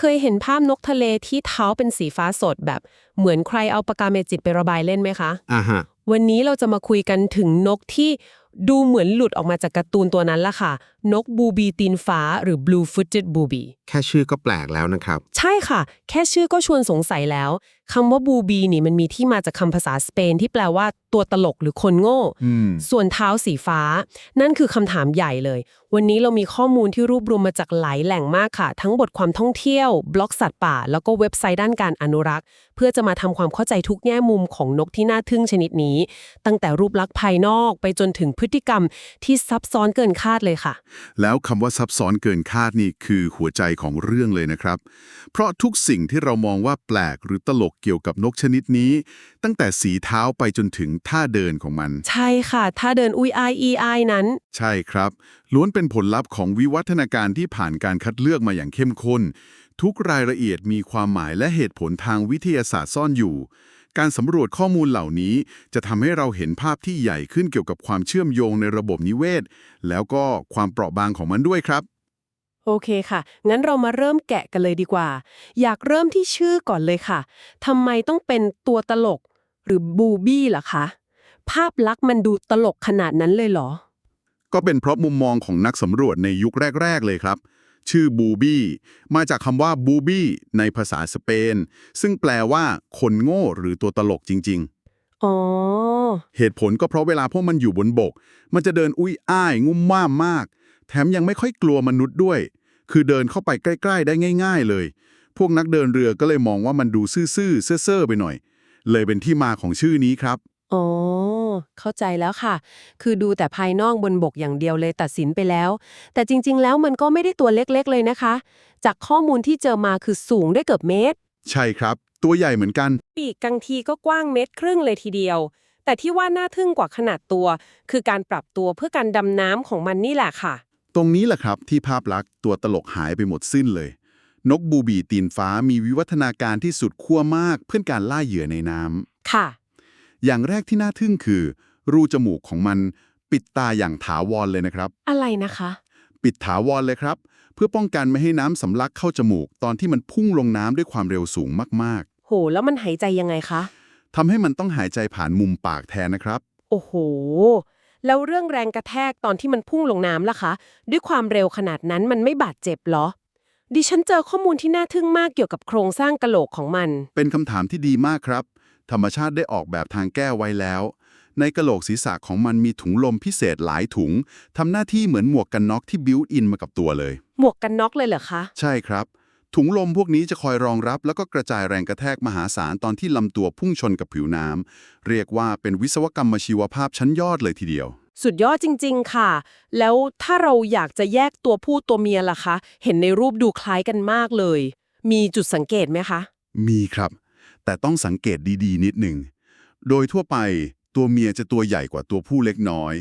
เคยเห็นภาพนกทะเลที่เท้าเป็นสีฟ้าสดแบบเหมือนใครเอาปากกาเมจิกไประบายเล่นไหมคะ อ่าฮะ วันนี้เราจะมาคุยกันถึงนกที่ ดูเหมือนหลุดออกมาจากการ์ตูนตัวนั้นละค่ะ นกบูบีตีนฟ้าหรือ blue footed booby แค่ชื่อก็แปลกแล้วนะครับ ใช่ค่ะ แค่ชื่อก็ชวนสงสัยแล้วคำว่าบูบีนี่มันมีที่มาจากคำภาษาสเปนที่แปลว่าตัวตลกหรือคนโง่อืมส่วนเท้าสีฟ้า นั่นคือคำถามใหญ่เลย วันนี้เรามีข้อมูลที่รวบรวมมาจากหลายแหล่งมากค่ะ ทั้งบทความท่องเที่ยว บล็อกสัตว์ป่า แล้วก็เว็บไซต์ด้านการอนุรักษ์ เพื่อจะมาทำความเข้าใจทุกแง่มุมของนกที่น่าทึ่งชนิดนี้ ตั้งแต่รูปลักษณ์ภายนอกไปจนถึงพฤติกรรมที่ซับซ้อนเกินคาดเลยค่ะ แล้วคำว่าซับซ้อนเกินคาดนี่คือหัวใจของเรื่องเลยนะครับ เพราะทุกสิ่งที่เรามองว่าแปลกหรือตลกเกี่ยวกับนกชนิดนี้ ตั้งแต่สีเท้าไปจนถึงท่าเดินของมัน ใช่ค่ะถ้าเดินอุยอายอีอายนั้น ใช่ครับ ล้วนเป็นผลลัพธ์ของวิวัฒนาการที่ผ่านการคัดเลือกมาอย่างเข้มข้น ทุกรายละเอียดมีความหมายและเหตุผลทางวิทยาศาสตร์ซ่อนอยู่ การสำรวจข้อมูลเหล่านี้ จะทำให้เราเห็นภาพที่ใหญ่ขึ้นเกี่ยวกับความเชื่อมโยงในระบบนิเวศ แล้วก็ความเปราะบางของมันด้วยครับ โอเคค่ะ งั้นเรามาเริ่มแกะกันเลยดีกว่า อยากเริ่มที่ชื่อก่อนเลยค่ะทำไมต้องเป็นตัวตลก หรือบูบี้ล่ะคะ ภาพลักษณ์มันดูตลกขนาดนั้นเลยเหรอ ก็เป็นเพราะมุมมองของนักสำรวจในยุคแรก ๆ เลยครับ ชื่อบูบี้มาจากคำว่าบูบี้ในภาษาสเปน ซึ่งแปลว่า คนโง่หรือตัวตลกจริงอ๋อๆเหตุผลก็เพราะเวลาพวกมันอยู่บนบก มันจะเดินอุ้ยอ้าย งุ่มม่ามมาก แถมยังไม่ค่อยกลัวมนุษย์ด้วย คือเดินเข้าไปใกล้ ๆ ได้ง่าย ๆ เลย พวกนักเดินเรือก็เลยมองว่ามันดูซื่อๆเซ่อๆไปหน่อย เลยเป็นที่มาของชื่อนี้ครับ อ๋อ เข้าใจแล้วค่ะ คือดูแต่ภายนอกบนบกอย่างเดียวเลยตัดสินไปแล้ว แต่จริงๆ แล้วมันก็ไม่ได้ตัวเล็กๆ เลยนะคะ จากข้อมูลที่เจอมาคือสูงได้เกือบเมตร ใช่ครับ ตัวใหญ่เหมือนกัน ปีกกังทีก็กว้างเมตรครึ่งเลยทีเดียว แต่ที่ว่าน่าทึ่งกว่าขนาดตัว คือการปรับตัวเพื่อการดำน้ำของมันนี่แหละค่ะ ตรงนี้แหละครับที่ภาพลักษณ์ตัวตลกหายไปหมดสิ้นเลย นกบูบีตีนฟ้ามีวิวัฒนาการที่สุดขั้วมากเพื่อการล่าเหยื่อในน้ำค่ะ อย่างแรกที่น่าทึ่งคือ รูจมูกของมันปิดตาอย่างถาวรเลยนะครับ อะไรนะคะ ปิดถาวรเลยครับ เพื่อป้องกันไม่ให้น้ำสำลักเข้าจมูก ตอนที่มันพุ่งลงน้ำด้วยความเร็วสูงมากโห แล้วมันหายใจยังไงคะ ๆทำให้มันต้องหายใจผ่านมุมปากแทนนะครับ โอ้โห แล้วเรื่องแรงกระแทกตอนที่มันพุ่งลงน้ำล่ะคะ ด้วยความเร็วขนาดนั้นมันไม่บาดเจ็บเหรอ ดิฉันเจอข้อมูลที่น่าทึ่งมากเกี่ยวกับโครงสร้างกะโหลกของมัน เป็นคำถามที่ดีมากครับ ธรรมชาติได้ออกแบบทางแก้ไว้แล้ว ในกะโหลกศีรษะของมันมีถุงลมพิเศษหลายถุงทำหน้าที่เหมือนหมวกกันน็อกที่บิวอินมากับตัวเลย หมวกกันน็อกเลยเหรอคะ ใช่ครับ ถุงลมพวกนี้จะคอยรองรับแล้วก็กระจายแรงกระแทกมหาศาลตอนที่ลำตัวพุ่งชนกับผิวน้ำเรียกว่าเป็นวิศวกรรมชีวภาพชั้นยอดเลยทีเดียวสุดยอดจริง ๆ ค่ะ แล้วถ้าเราอยากจะแยกตัวผู้ตัวเมียล่ะคะ เห็นในรูปดูคล้ายกันมากเลย มีจุดสังเกตไหมคะ มีครับ แต่ต้องสังเกตดีๆ นิดหนึ่ง โดยทั่วไปตัวเมียจะตัวใหญ่กว่าตัวผู้เล็กน้อย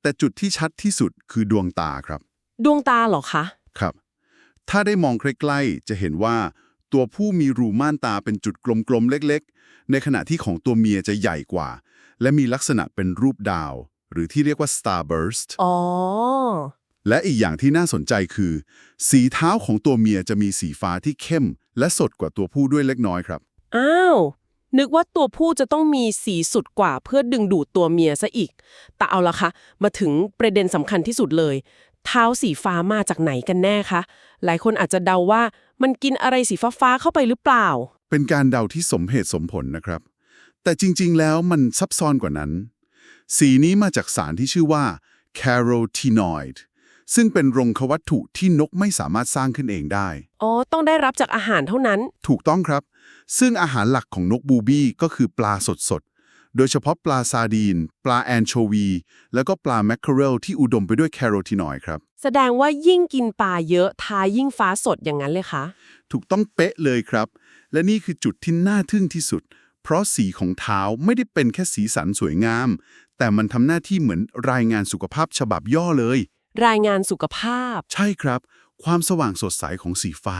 แต่จุดที่ชัดที่สุดคือดวงตาครับ ดวงตาเหรอคะ ครับ ถ้าได้มองใกล้ๆ จะเห็นว่าตัวผู้มีรูม่านตาเป็นจุดกลมๆ เล็กๆ ในขณะที่ของตัวเมียจะใหญ่กว่า และมีลักษณะเป็นรูปดาว หรือที่เรียกว่า starburst อ๋อ และอีกอย่างที่น่าสนใจคือ สีเท้าของตัวเมียจะมีสีฟ้าที่เข้ม และสดกว่าตัวผู้ด้วยเล็กน้อยครับ อ้าว นึกว่าตัวผู้จะต้องมีสีสุดกว่าเพื่อดึงดูดตัวเมียซะอีก แต่เอาละค่ะมาถึงประเด็นสำคัญที่สุดเลย เท้าสีฟ้ามาจากไหนกันแน่คะ หลายคนอาจจะเดาว่ามันกินอะไรสีฟ้าๆเข้าไปหรือเปล่า เป็นการเดาที่สมเหตุสมผลนะครับ แต่จริงๆแล้วมันซับซ้อนกว่านั้น สีนี้มาจากสารที่ชื่อว่า carotenoid ซึ่งเป็นรงควัตถุที่นกไม่สามารถสร้างขึ้นเองได้ อ๋อ ต้องได้รับจากอาหารเท่านั้น ถูกต้องครับ ซึ่งอาหารหลักของนกบูบี้ก็คือปลาสดๆ โดยเฉพาะปลาซาดีน ปลาแอนโชวี แล้วก็ปลาแมคเคอเรลที่อุดมไปด้วยแคโรทีนอยด์ครับ แสดงว่ายิ่งกินปลาเยอะทายิ่งฟ้าสดอย่างนั้นเลยคะ ถูกต้องเป๊ะเลยครับ และนี่คือจุดที่น่าทึ่งที่สุด เพราะสีของเท้าไม่ได้เป็นแค่สีสันสวยงาม แต่มันทำหน้าที่เหมือนรายงานสุขภาพฉบับย่อเลย รายงานสุขภาพ ใช่ครับ ความสว่างสดใสของสีฟ้า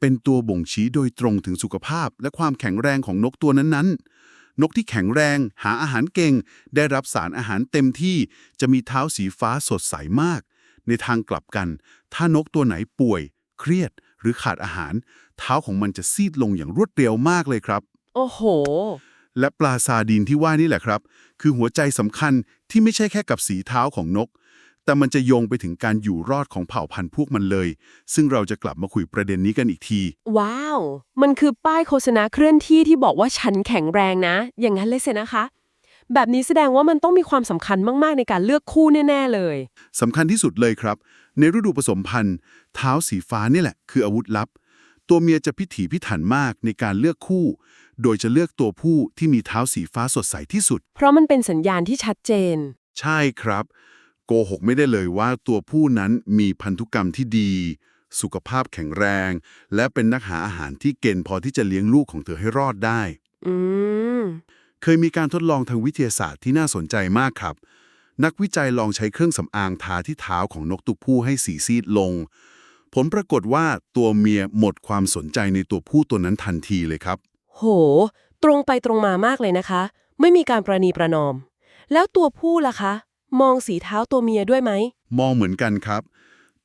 เป็นตัวบ่งชี้โดยตรงถึงสุขภาพและความแข็งแรงของนกตัวนั้นๆ นกที่แข็งแรงหาอาหารเก่ง ได้รับสารอาหารเต็มที่จะมีเท้าสีฟ้าสดใสมาก ในทางกลับกัน ถ้านกตัวไหนป่วย เครียด หรือขาดอาหาร เท้าของมันจะซีดลงอย่างรวดเร็วมากเลยครับ โอ้โห และปลาซาดีนที่ว่านี่แหละครับ คือหัวใจสำคัญที่ไม่ใช่แค่กับสีเท้าของนก แต่มันจะโยงไปถึงการอยู่รอดของเผ่าพันธุ์พวกมันเลย ซึ่งเราจะกลับมาคุยประเด็นนี้กันอีกที ว้าว มันคือป้ายโฆษณาเคลื่อนที่ที่บอกว่าฉันแข็งแรงนะ อย่างนั้นเลยเสนะคะ แบบนี้แสดงว่ามันต้องมีความสำคัญมากๆในการเลือกคู่แน่ ๆ เลยสำคัญที่สุดเลยครับ ในฤดูผสมพันธุ์ เท้าสีฟ้านี่แหละ คืออาวุธลับ ตัวเมียจะพิถีพิถันมากในการเลือกคู่ โดยจะเลือกตัวผู้ที่มีเท้าสีฟ้าสดใสที่สุด เพราะมันเป็นสัญญาณที่ชัดเจน ใช่ครับ โกหกไม่ได้เลยว่าตัวผู้นั้นมีพันธุกรรมที่ดี สุขภาพแข็งแรง และเป็นนักหาอาหารที่เก่งพอที่จะเลี้ยงลูกของเธอให้รอดได้ อืม เคยมีการทดลองทางวิทยาศาสตร์ที่น่าสนใจมากครับ นักวิจัยลองใช้เครื่องสำอางทาที่เท้าของนกตัวผู้ให้สีซีดลง ผลปรากฏว่าตัวเมียหมดความสนใจในตัวผู้ตัวนั้นทันทีเลยครับ โห ตรงไปตรงมามากเลยนะคะ ไม่มีการประนีประนอม แล้วตัวผู้ล่ะคะ มองสีเท้าตัวเมียด้วยไหม มองเหมือนกันครับ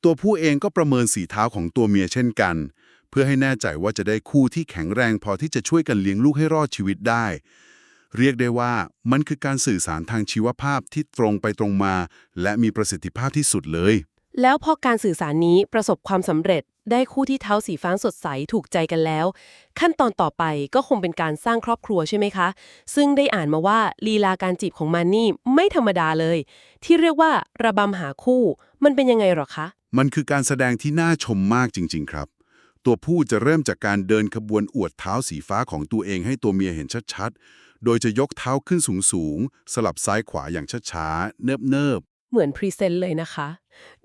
ตัวผู้เองก็ประเมินสีเท้าของตัวเมียเช่นกัน เพื่อให้แน่ใจว่าจะได้คู่ที่แข็งแรงพอที่จะช่วยกันเลี้ยงลูกให้รอดชีวิตได้ เรียกได้ว่ามันคือการสื่อสารทางชีวภาพที่ตรงไปตรงมา และมีประสิทธิภาพที่สุดเลย แล้วพอการสื่อสารนี้ประสบความสำเร็จ ได้คู่ที่เท้าสีฟ้าสดใสถูกใจกันแล้ว ขั้นตอนต่อไปก็คงเป็นการสร้างครอบครัวใช่ไหมคะ ซึ่งได้อ่านมาว่าลีลาการจีบของมันนี่ไม่ธรรมดาเลย ที่เรียกว่าระบำหาคู่ มันเป็นยังไงหรอคะ มันคือการแสดงที่น่าชมมากจริง ๆ ครับ ตัวผู้จะเริ่มจากการเดินขบวนอวดเท้าสีฟ้าของตัวเองให้ตัวเมียเห็นชัดๆ โดยจะยกเท้าขึ้นสูงๆสลับซ้ายขวาอย่างช้าๆเนิบเหมือนพรีเซนต์เลยนะคะ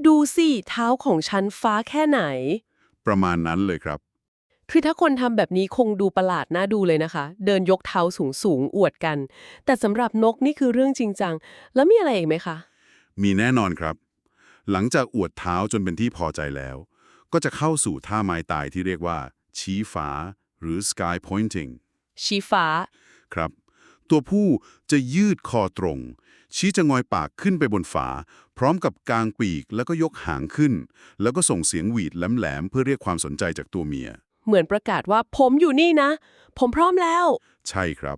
ดูสิเท้าของฉันฟ้าแค่ไหนๆ ประมาณนั้นเลยครับ คือถ้าคนทำแบบนี้คงดูประหลาดน่าดูเลยนะคะ เดินยกเท้าสูงสูงๆอวดกัน แต่สำหรับนกนี่คือเรื่องจริงจัง แล้วมีอะไรอีกไหมคะ มีแน่นอนครับ หลังจากอวดเท้าจนเป็นที่พอใจแล้ว ก็จะเข้าสู่ท่าไม้ตายที่เรียกว่า ชี้ฟ้า หรือ sky pointing ชีฟ้า ครับ ตัวผู้จะยืดคอตรง ชี้จะงอยปากขึ้นไปบนฝา พร้อมกับกางปีกแล้วก็ยกหางขึ้น แล้วก็ส่งเสียงหวีดแหลมๆเพื่อเรียกความสนใจจากตัวเมีย เหมือนประกาศว่าผมอยู่นี่นะ ผมพร้อมแล้ว ใช่ครับ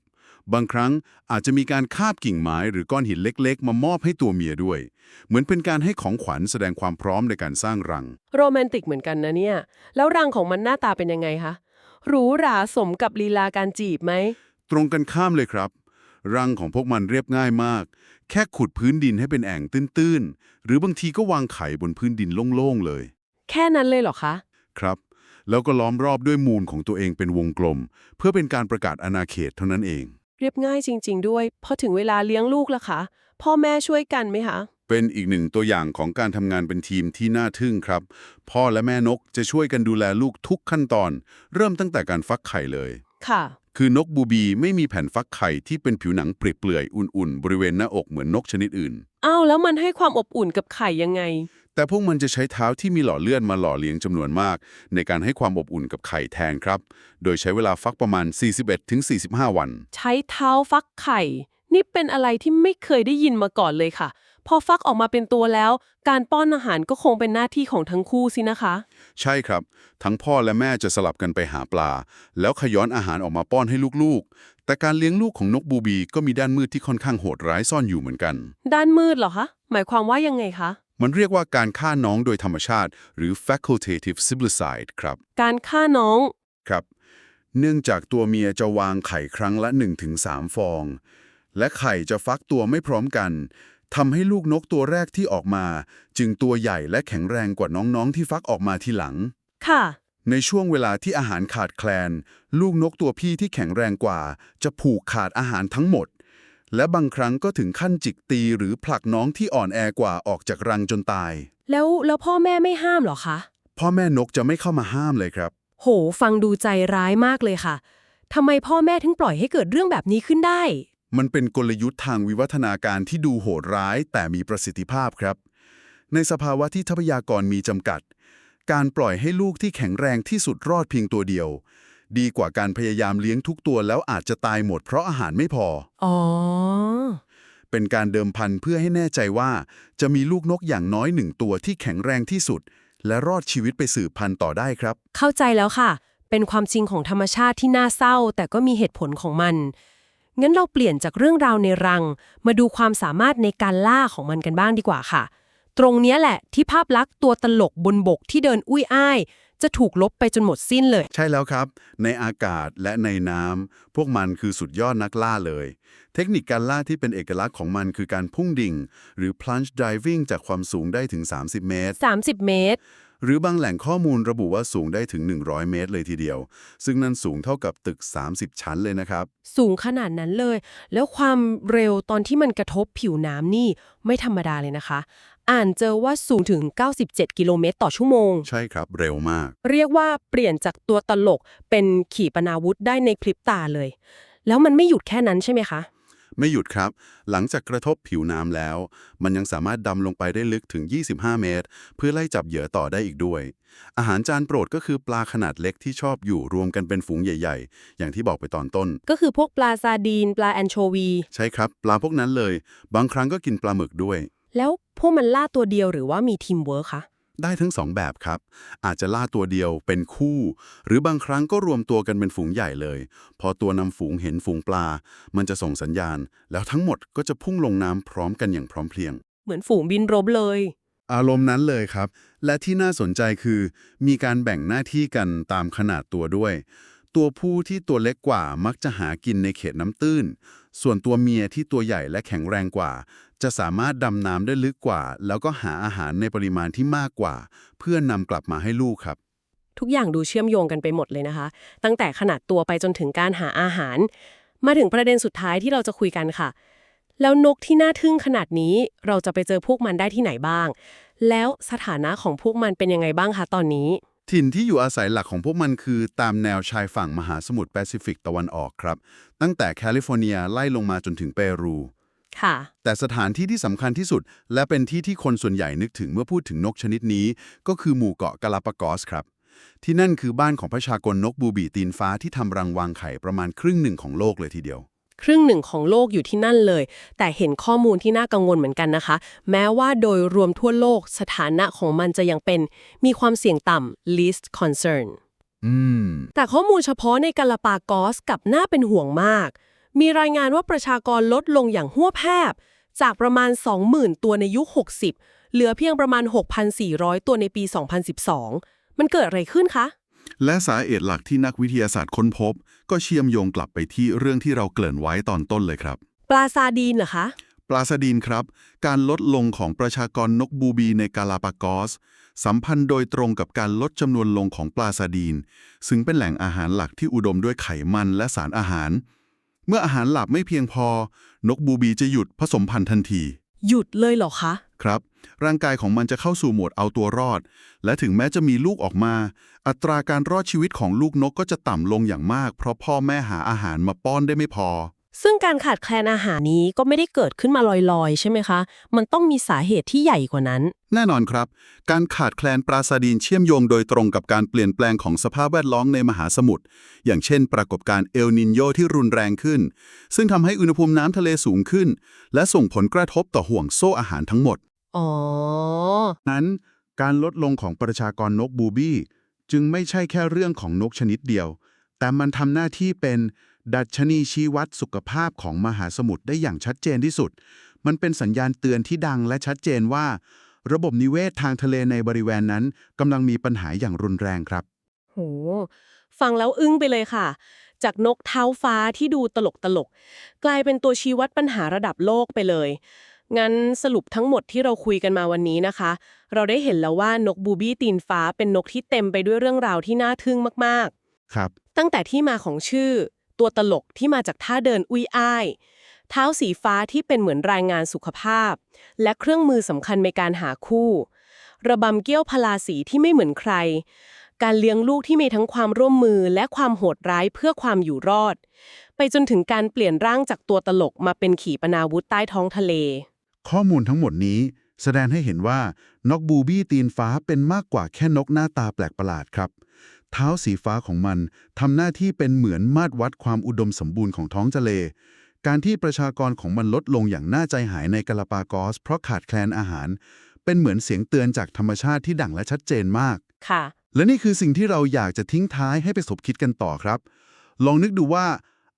บางครั้งอาจจะมีการคาบกิ่งไม้หรือก้อนหินเล็กๆ มามอบให้ตัวเมียด้วย เหมือนเป็นการให้ของขวัญแสดงความพร้อมในการสร้างรัง โรแมนติกเหมือนกันนะเนี่ย แล้วรังของมันหน้าตาเป็นยังไงคะหรูหราสมกับลีลาการจีบไหม ตรงกันข้ามเลยครับ รังของพวกมันเรียบง่ายมาก แค่ขุดพื้นดินให้เป็นแอ่งตื้นๆ หรือบางทีก็วางไข่บนพื้นดินโล่งๆเลย แค่นั้นเลยเหรอคะ ครับ แล้วก็ล้อมรอบด้วยมูลของตัวเองเป็นวงกลม เพื่อเป็นการประกาศอาณาเขตเท่านั้นเอง เรียบง่ายจริง ๆ ด้วย พอถึงเวลาเลี้ยงลูกล่ะคะ พ่อแม่ช่วยกันไหมคะ เป็นอีกหนึ่งตัวอย่างของการทำงานเป็นทีมที่น่าทึ่งครับ พ่อและแม่นกจะช่วยกันดูแลลูกทุกขั้นตอน เริ่มตั้งแต่การฟักไข่เลย ค่ะ คือนกบูบีไม่มีแผ่นฟักไข่ที่เป็นผิวหนังเปลือยๆอุ่นๆ บริเวณหน้าอกเหมือนนกชนิดอื่น อ้าวแล้วมันให้ความอบอุ่นกับไข่ยังไง แต่พวกมันจะใช้เท้าที่มีหล่อเลื่อนมาหล่อเลี้ยงจำนวนมาก ในการให้ความอบอุ่นกับไข่แทนครับ โดยใช้เวลาฟักประมาณ 41-45 วัน ใช้เท้าฟักไข่ นี่เป็นอะไรที่ไม่เคยได้ยินมาก่อนเลยค่ะ พอฟักออกมาเป็นตัวแล้ว การป้อนอาหารก็คงเป็นหน้าที่ของทั้งคู่สินะคะ ใช่ครับ ทั้งพ่อและแม่จะสลับกันไปหาปลา แล้วขย้อนอาหารออกมาป้อนให้ลูกๆ แต่การเลี้ยงลูกของนกบูบีก็มีด้านมืดที่ค่อนข้างโหดร้ายซ่อนอยู่เหมือนกัน ด้านมืดเหรอคะ หมายความว่ายังไงคะ มันเรียกว่าการฆ่าน้องโดยธรรมชาติ หรือ facultative siblicide ครับ การฆ่าน้อง ครับ เนื่องจากตัวเมียจะวางไข่ครั้งละ 1-3 ฟอง และไข่จะฟักตัวไม่พร้อมกัน ทำให้ลูกนกตัวแรกที่ออกมา จึงตัวใหญ่และแข็งแรงกว่าน้องๆที่ฟักออกมาทีหลัง ค่ะ ในช่วงเวลาที่อาหารขาดแคลน ลูกนกตัวพี่ที่แข็งแรงกว่า จะผูกขาดอาหารทั้งหมด และบางครั้งก็ถึงขั้นจิกตีหรือผลักน้องที่อ่อนแอกว่าออกจากรังจนตาย แล้วแล้วพ่อแม่ไม่ห้ามเหรอคะ พ่อแม่นกจะไม่เข้ามาห้ามเลยครับ โห ฟังดูใจร้ายมากเลยค่ะทำไมพ่อแม่ถึงปล่อยให้เกิดเรื่องแบบนี้ขึ้นได้ มันเป็นกลยุทธ์ทางวิวัฒนาการที่ดูโหดร้าย แต่มีประสิทธิภาพครับ ในสภาวะที่ทรัพยากรมีจำกัด การปล่อยให้ลูกที่แข็งแรงที่สุดรอดเพียงตัวเดียว ดีกว่าการพยายามเลี้ยงทุกตัวแล้วอาจจะตายหมดเพราะอาหารไม่พอ อ๋อ เป็นการเดิมพันเพื่อให้แน่ใจว่า จะมีลูกนกอย่างน้อยหนึ่งตัวที่แข็งแรงที่สุด และรอดชีวิตไปสืบพันธุ์ต่อได้ครับ เข้าใจแล้วค่ะ เป็นความจริงของธรรมชาติที่น่าเศร้า แต่ก็มีเหตุผลของมัน งั้นเราเปลี่ยนจากเรื่องราวในรัง มาดูความสามารถในการล่าของมันกันบ้างดีกว่าค่ะ ตรงเนี้ยแหละที่ภาพลักษณ์ตัวตลกบนบกที่เดินอุ้ยอ้าย จะถูกลบไปจนหมดสิ้นเลย ใช่แล้วครับ ในอากาศและในน้ำพวกมันคือสุดยอดนักล่าเลย เทคนิคการล่าที่เป็นเอกลักษณ์ของมันคือการพุ่งดิ่ง หรือ plunge diving จากความสูงได้ถึง 30 เมตร 30 เมตร หรือบางแหล่งข้อมูลระบุว่าสูงได้ถึง 100 เมตรเลยทีเดียว ซึ่งนั่นสูงเท่ากับตึก 30 ชั้นเลยนะครับ สูงขนาดนั้นเลย แล้วความเร็วตอนที่มันกระทบผิวน้ำนี่ไม่ธรรมดาเลยนะคะ อ่านเจอว่าสูงถึง 97 กิโลเมตรต่อชั่วโมง ใช่ครับเร็วมาก เรียกว่าเปลี่ยนจากตัวตลกเป็นขีปนาวุธได้ในพริบตาเลย แล้วมันไม่หยุดแค่นั้นใช่ไหมคะ ไม่หยุดครับ หลังจากกระทบผิวน้ำแล้ว มันยังสามารถดำลงไปได้ลึกถึง 25 เมตร เพื่อไล่จับเหยื่อต่อได้อีกด้วย อาหารจานโปรดก็คือปลาขนาดเล็กที่ชอบอยู่รวมกันเป็นฝูงใหญ่ ๆ อย่างที่บอกไปตอนต้น ก็คือพวกปลาซาดีน ปลาแอนโชวี ใช่ครับ ปลาพวกนั้นเลย บางครั้งก็กินปลาหมึกด้วย แล้วพวกมันล่าตัวเดียวหรือว่ามีทีมเวิร์คคะ ได้ทั้งสองแบบครับ อาจจะล่าตัวเดียวเป็นคู่ หรือบางครั้งก็รวมตัวกันเป็นฝูงใหญ่เลย พอตัวนำฝูงเห็นฝูงปลา มันจะส่งสัญญาณ แล้วทั้งหมดก็จะพุ่งลงน้ำพร้อมกันอย่างพร้อมเพรียง เหมือนฝูงบินรบเลย อารมณ์นั้นเลยครับ และที่น่าสนใจคือ มีการแบ่งหน้าที่กันตามขนาดตัวด้วย ตัวผู้ที่ตัวเล็กกว่ามักจะหากินในเขตน้ำตื้น ส่วนตัวเมียที่ตัวใหญ่และแข็งแรงกว่า จะสามารถดำน้ำได้ลึกกว่า แล้วก็หาอาหารในปริมาณที่มากกว่า เพื่อนำกลับมาให้ลูกครับ ทุกอย่างดูเชื่อมโยงกันไปหมดเลยนะคะ ตั้งแต่ขนาดตัวไปจนถึงการหาอาหาร มาถึงประเด็นสุดท้ายที่เราจะคุยกันค่ะ แล้วนกที่น่าทึ่งขนาดนี้เราจะไปเจอพวกมันได้ที่ไหนบ้าง แล้วสถานะของพวกมันเป็นยังไงบ้างคะตอนนี้ ถิ่นที่อยู่อาศัยหลักของพวกมันคือตามแนวชายฝั่งมหาสมุทรแปซิฟิกตะวันออกครับ ตั้งแต่แคลิฟอร์เนียไล่ลงมาจนถึงเปรู ค่ะ แต่สถานที่ที่สำคัญที่สุด และเป็นที่ที่คนส่วนใหญ่นึกถึงเมื่อพูดถึงนกชนิดนี้ ก็คือหมู่เกาะกาลาปากอสครับ ที่นั่นคือบ้านของประชากรนกบูบีตีนฟ้าที่ทำรังวางไข่ประมาณครึ่งหนึ่งของโลกเลยทีเดียว ครึ่งหนึ่งของโลกอยู่ที่นั่นเลย แต่เห็นข้อมูลที่น่ากังวลเหมือนกันนะคะ แม้ว่าโดยรวมทั่วโลกสถานะของมันจะยังเป็นมีความเสี่ยงต่ำ least concern อืมแต่ข้อมูลเฉพาะในกาลาปากอสกลับน่าเป็นห่วงมาก มีรายงานว่าประชากรลดลงอย่างหัวแพบ จากประมาณ 20,000 ตัวในยุค 60 เหลือเพียงประมาณ 6,400 ตัวในปี 2012 มันเกิดอะไรขึ้นคะ และสาเหตุหลักที่นักวิทยาศาสตร์ค้นพบ ก็เชื่อมโยงกลับไปที่เรื่องที่เราเกริ่นไว้ตอนต้นเลยครับ ปลาซาดีนเหรอคะ ปลาสดีนครับ การลดลงของประชากรนกบูบีในกาลาปากอส สัมพันธ์โดยตรงกับการลดจำนวนลงของปลาซาดีน ซึ่งเป็นแหล่งอาหารหลักที่อุดมด้วยไขมันและสารอาหาร เมื่ออาหารหลักไม่เพียงพอ นกบูบีจะหยุดผสมพันธุ์ทันที หยุดเลยเหรอคะ ครับ ร่างกายของมันจะเข้าสู่โหมดเอาตัวรอด และถึงแม้จะมีลูกออกมา อัตราการรอดชีวิตของลูกนกก็จะต่ำลงอย่างมาก เพราะพ่อแม่หาอาหารมาป้อนได้ไม่พอ ซึ่งการขาดแคลนอาหารนี้ก็ไม่ได้เกิดขึ้นมาลอยๆ ใช่ไหมคะ มันต้องมีสาเหตุที่ใหญ่กว่านั้น แน่นอนครับ การขาดแคลนปลาซาดีนเชื่อมโยงโดยตรงกับการเปลี่ยนแปลงของสภาพแวดล้อมในมหาสมุทร อย่างเช่น ปรากฏการณ์เอลนินโยที่รุนแรงขึ้น ซึ่งทำให้อุณหภูมิน้ำทะเลสูงขึ้น และส่งผลกระทบต่อห่วงโซ่อาหารทั้งหมด อ๋อ นั้นการลดลงของประชากรนกบูบี้ จึงไม่ใช่แค่เรื่องของนกชนิดเดียว แต่มันทำหน้าที่เป็นดัชนีชี้วัดสุขภาพของมหาสมุทรได้อย่างชัดเจนที่สุด มันเป็นสัญญาณเตือนที่ดังและชัดเจนว่า ระบบนิเวศทางทะเลในบริเวณนั้นกำลังมีปัญหาอย่างรุนแรงครับ โห ฟังแล้วอึ้งไปเลยค่ะ จากนกเท้าฟ้าที่ดูตลกตลกๆกลายเป็นตัวชี้วัดปัญหาระดับโลกไปเลย งั้นสรุปทั้งหมดที่เราคุยกันมาวันนี้นะคะ เราได้เห็นแล้วว่านกบูบี้ตีนฟ้าเป็นนกที่เต็มไปด้วยเรื่องราวที่น่าทึ่งมากๆ ครับ ตั้งแต่ที่มาของชื่อ ตัวตลกที่มาจากท่าเดินอุ้ยอ้ายเท้าสีฟ้าที่เป็นเหมือนรายงานสุขภาพ และเครื่องมือสำคัญในการหาคู่ ระบำเกี้ยวพลาสีที่ไม่เหมือนใคร การเลี้ยงลูกที่มีทั้งความร่วมมือและความโหดร้ายเพื่อความอยู่รอด ไปจนถึงการเปลี่ยนร่างจากตัวตลกมาเป็นขีปนาวุธใต้ท้องทะเล ข้อมูลทั้งหมดนี้แสดงให้เห็นว่านกบูบี้ตีนฟ้าเป็นมากกว่าแค่นกหน้าตาแปลกประหลาดครับ เท้าสีฟ้าของมันทำหน้าที่เป็นเหมือนมาตรวัดความอุดมสมบูรณ์ของท้องทะเล การที่ประชากรของมันลดลงอย่างน่าใจหายในกาลาปากอส เพราะขาดแคลนอาหารเเป็นเหมือนเสียงเตือนจากธรรมชาติที่ดังและชัดเจนมากค่ะ และนี่คือสิ่งที่เราอยากจะทิ้งท้ายให้ไปสบคิดกันต่อครับ ลองนึกดูว่า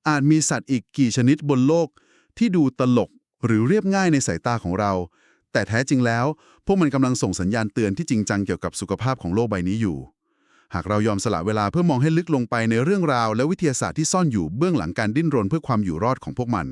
อาจมีสัตว์อีกกี่ชนิดบนโลก ที่ดูตลก หรือเรียบง่ายในสายตาของเรา แต่แท้จริงแล้ว พวกมันกำลังส่งสัญญาณเตือนที่จริงจังเกี่ยวกับสุขภาพของโลกใบนี้อยู่ หากเรายอมสละเวลาเพื่อมองให้ลึกลงไปในเรื่องราว และวิทยาศาสตร์ที่ซ่อนอยู่เบื้องหลังการดิ้นรนเพื่อความอยู่รอดของพวกมัน